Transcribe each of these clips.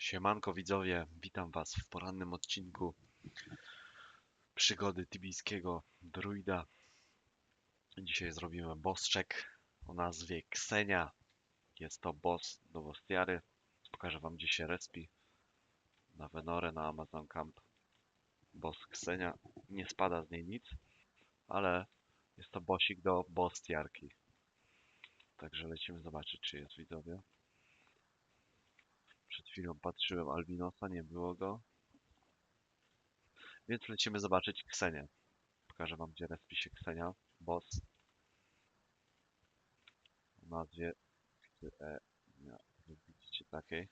Siemanko widzowie, witam was w porannym odcinku przygody tibijskiego druida. Dzisiaj zrobimy bossczek o nazwie Ksenia. Jest to boss do Wostiary. Pokażę wam gdzie się respi. Na Venorę, na Amazon Camp. Boss Ksenia. Nie spada z niej nic, ale jest to bossik do Bostiarki. Także lecimy zobaczyć czy jest widzowie. Przed chwilą patrzyłem Albinosa, nie było go. Więc lecimy zobaczyć Ksenię. Pokażę wam, gdzie respi się Ksenia, boss. O nazwie... E, nie, nie widzicie takiej.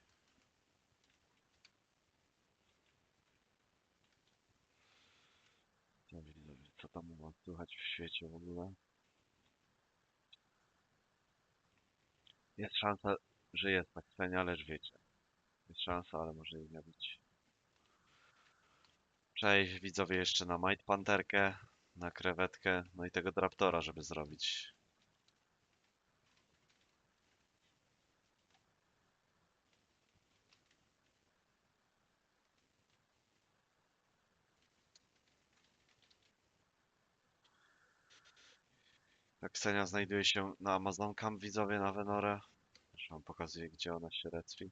Co tam was słychać w świecie w ogóle? Jest szansa, że jest ta Ksenia, lecz wiecie. Jest szansa, ale może jej nie być. Cześć widzowie jeszcze na Might Panterkę, na krewetkę, no i tego Draptora, żeby zrobić. Ta Ksenia znajduje się na Amazon Camp widzowie na Venorę. Wam pokazuję gdzie ona się respi.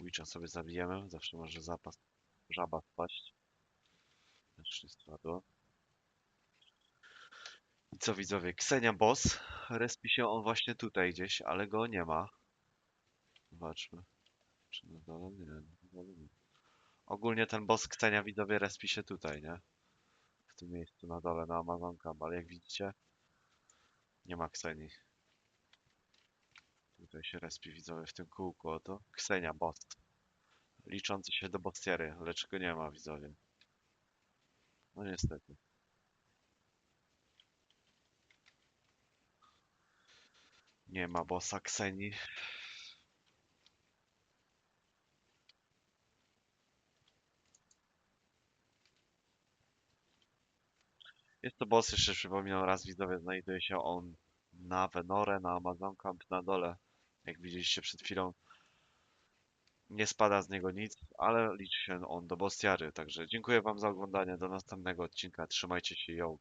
Witcha sobie zabijemy, zawsze może zapas żaba wpaść. Też nie spadło. I co widzowie, Ksenia Boss, respi się on właśnie tutaj gdzieś, ale go nie ma. Zobaczmy. Czy na dole? Nie, na nie. Ogólnie ten boss Ksenia widzowie respi się tutaj, nie? W tym miejscu na dole, na Amazon Camp, ale jak widzicie, nie ma Ksenii. Tutaj się respi widzowie w tym kółku, oto. Ksenia, boss. Liczący się do bossiery, lecz go nie ma widzowie. No niestety. Nie ma bossa Ksenii. Jest to boss, jeszcze przypominam raz widzowie, znajduje się on na Venorę, na Amazon Camp na dole. Jak widzieliście przed chwilą, nie spada z niego nic, ale liczy się on do bostiary. Także dziękuję wam za oglądanie, do następnego odcinka, trzymajcie się, yo!